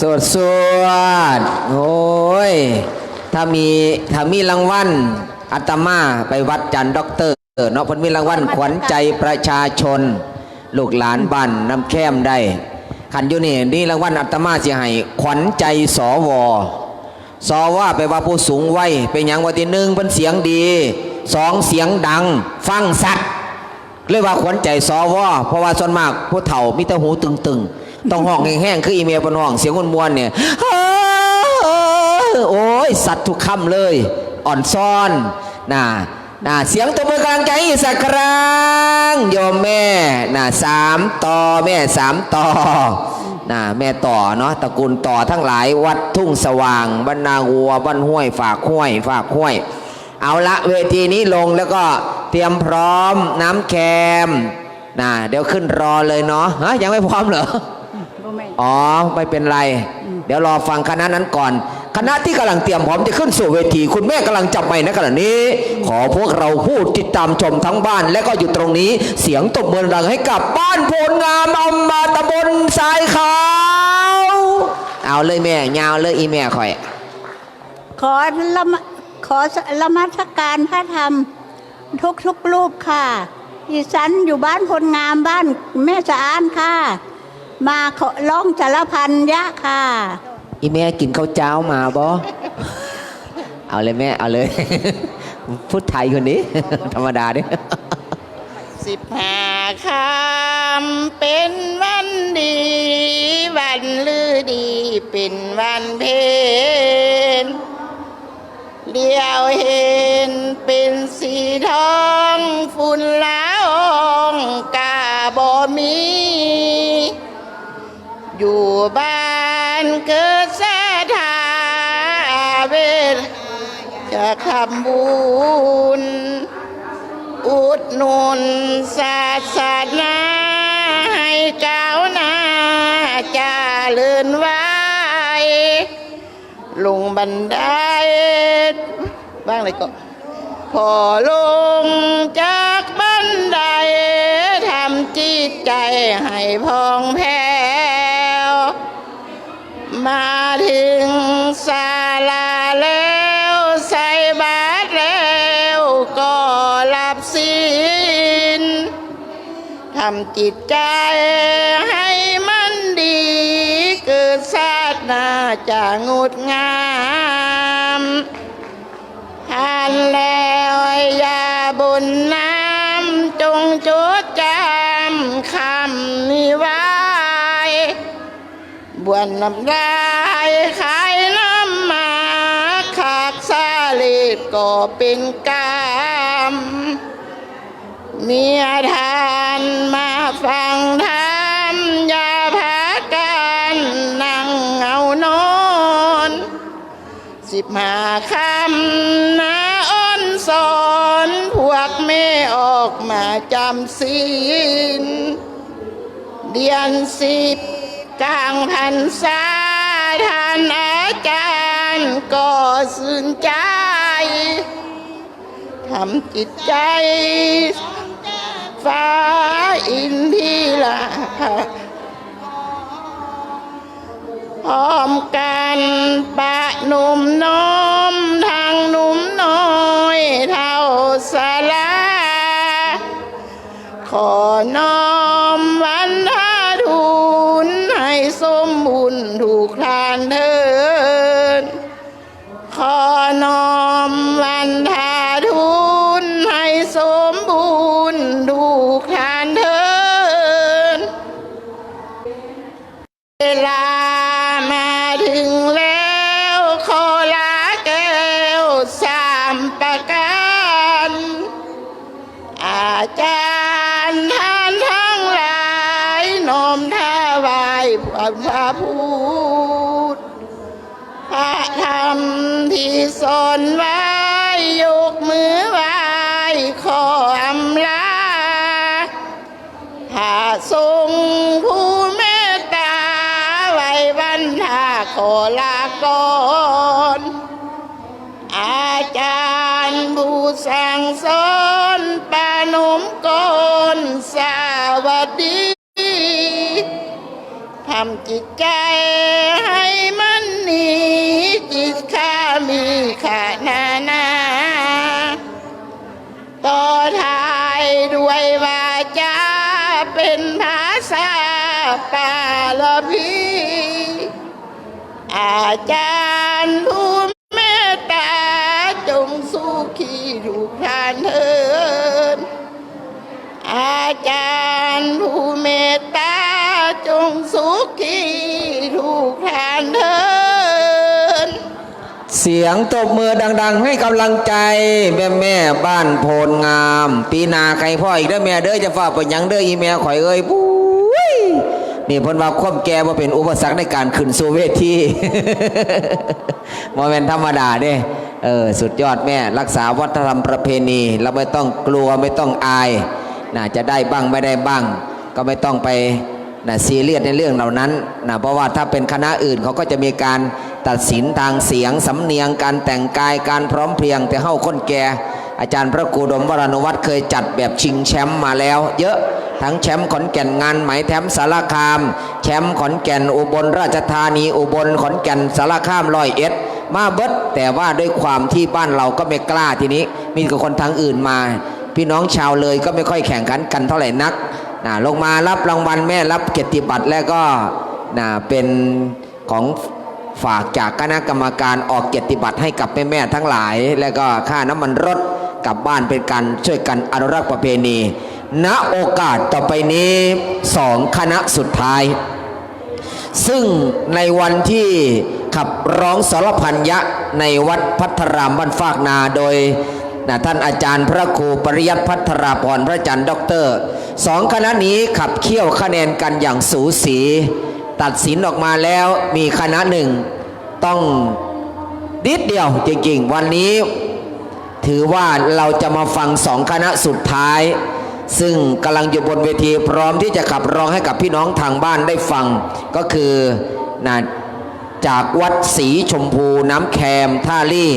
สวดสวดโอ้ย ถ้ามีถ้ามีรางวัลอาตมาไปวัดจันทร์ด็อกเตอร์เนาะเพิ่นมีรางวัลขวัญใจประชาชน ลูกหลานบ้านน้ำแค้มได้ขันอยู่นี่นี่รางวัลอาตมาสิให้ขวัญใจสวสวไปลว่าผู้สูงวัยเป็นอย่างวันที่หนึ่งเป็นเสียงดีสองเสียงดัง ฟังสัตว์เรียกว่าขวัญใจสวเพราะว่าส่วนมากผู้เฒ่ามีแต่หูตึงๆ ต้องห้องแห้งๆคืออีเมลบนห้องเสียงมวนๆเนี่ยโอ้ยสัตว์ทุกคำเลย อ่อนซ่อนน่ะน่ะเสียงตบมือกำลังใจอีกสักครั้งโยมแม่น่ะสามต่อแม่สามต่อน่ะแม่ต่อเนาะตระกูลต่อทั้งหลายวัดทุ่งสว่างบรรนาวัวบ้านห้วย ฝากห้วย ฝากห้วย เอาละเวทีนี้ลงแล้วก็เตรียมพร้อมน้ำแคมน่ะเดี๋ยวขึ้นรอเลยเนาะฮะยังไม่พร้อมเหรอ อ๋อไม่เป็นไร เดี๋ยวรอฟังคณะนั้นก่อน คณะที่กำลังเตรียมพร้อมจะขึ้นสู่เวที คุณแม่กำลังจับไม้ในขณะนี้ ขอพวกเราผู้ติดตามชมทั้งบ้าน และก็อยู่ตรงนี้ เสียงตบมือดังให้กับบ้านโพลงามอมมาตำบลทรายขาวเอาเลยแม่ยาวเลยอีแม่คอย ขอละขอละมัสการพระธรรมทุกทุกๆรูปค่ะดิฉันอยู่บ้านพลงามบ้านแม่สะอานค่ะ มาขอร้องจารพันยะค่ะ อีแม่กินข้าวเจ้ามาบ่เอาเลยแม่เอาเลย พูดไทยคนนี้ ธรรมดาดิสิบห้าคำเป็นวันดี วันลือดีเป็นวันเพนเดียวเห็นเป็นสีทอง บ้านเกิดสทาเวทจะทำบุญ อุดหนุนศาสนาให้ก้าวหน้าจะเลื่อนไว้ ลงบันไดบ้างเลยก็พอลงจากบันไดทำจิตใจให้พองแผ้ มาถึงศาลาแล้วใส่บาตรแล้วก็รับศีลทำจิตใจให้มันดี เกิดชาติหน้าจะงดงามทานแล้วยาบนน้ำ บวนน้ำลายขายน้ำมาขากซาเลดก็เป็นกรรมเมียทานมาฟังธรรมอย่าพากันนั่งเงานอนสิบห้าคำนาอ้อนสอนพวกแม่ออกมาจำศีลเดือนสิบ กลางพรรษาท่านอาจารย์ก็สื่นใจทำจิตใจ ฟ้าอินทีละพร้อมกันปะหนุ่มน้อมทางหนุ่มน้อยเท่าสลาขอน้อมวันทาทุนให้สมบุญ ถูกทานเถิน ขอน้อมวันทาทุนให้สมบูรณ์ถูกทานเถิน เวลามาถึงแล้วขอลาแก้วสามประการอาจารย์ สอนไว้ยกมือไว้ขออำลาถ้าทรงผู้เมตตาไว้บรรทาขอลาก่อนอาจารย์ผู้สั่งสอนปานุมก่อนสวัสดีทำจิตใจ จารย์ผู้เมตตาจงสู้ขีทุกทานเถิดอาจารย์ผู้เมตตาจงสุขีทุกทานเถิดเสียงตบมือดัง ๆ ให้กำลังใจ แม่แม่บ้านโพนงาม ปีนาไก่พ่ออีกเด้อแม่เด้อจะฝากไปยังเด้ออีแม่ข่อยเอ้ยปุ้ นี่พนว่าความแก่บ่าเป็นอุปสรรคในการขึ้นสู่เวทีบ่แม่นธรรมดาเด้เออสุดยอดแม่ รักษาวัฒนธรรมประเพณี เราไม่ต้องกลัวไม่ต้องอายน่าจะได้บ้างไม่ได้บ้าง ก็ไม่ต้องไปนะซีเรียสในเรื่องเหล่านั้นนะเพราะว่าถ้าเป็นคณะอื่นเขาก็จะมีการตัดสินทางเสียงสำเนียงการแต่งกายการพร้อมเพรียง แต่เฮ้าคนแก่อาจารย์พระครูดมวรนุวัฒน์เคยจัดแบบชิงแชมป์มาแล้ว เยอะ ทั้งแชมป์ขอนแก่นงานไหมแถมสารคาม แชมป์ขอนแก่นอุบลราชธานีอุบลขอนแก่นสารคามร้อยเอ็ดมาเบิดแต่ว่าด้วยความที่บ้านเราก็ไม่กล้าทีนี้ มีกับคนทางอื่นมา พี่น้องชาวเลยก็ไม่ค่อยแข่งขันกันเท่าไหร่นักนะลงมารับรางวัลแม่รับเกียรติบัตรแล้วก็นะเป็นของฝากจากคณะกรรมการออกเกียรติบัตรให้กับแม่แม่ทั้งหลาย แล้วก็ค่าน้ำมันรถกลับบ้านเป็นการช่วยกันอนุรักษ์ประเพณี ณโอกาสต่อไปนี้สองคณะสุดท้าย ซึ่งในวันที่ขับร้องสรพันยะในวัดพัทรามบ้านฟากนาโดยนะท่านอาจารย์พระครูปริยัติพัทราพรพระอาจารย์ด็อกเตอร์สองคณะนี้ขับเคี่ยวคะแนนกันอย่างสูสี ตัดสินออกมาแล้วมีคณะหนึ่ง ต้องนิดเดียวจริงๆ วันนี้ ถือว่าเราจะมาฟังสองคณะสุดท้าย ซึ่งกำลังอยู่บนเวทีพร้อมที่จะขับร้องให้กับพี่น้องทางบ้านได้ฟัง ก็คือนะจากวัดศรีชมพูน้ำแคมท่าลี่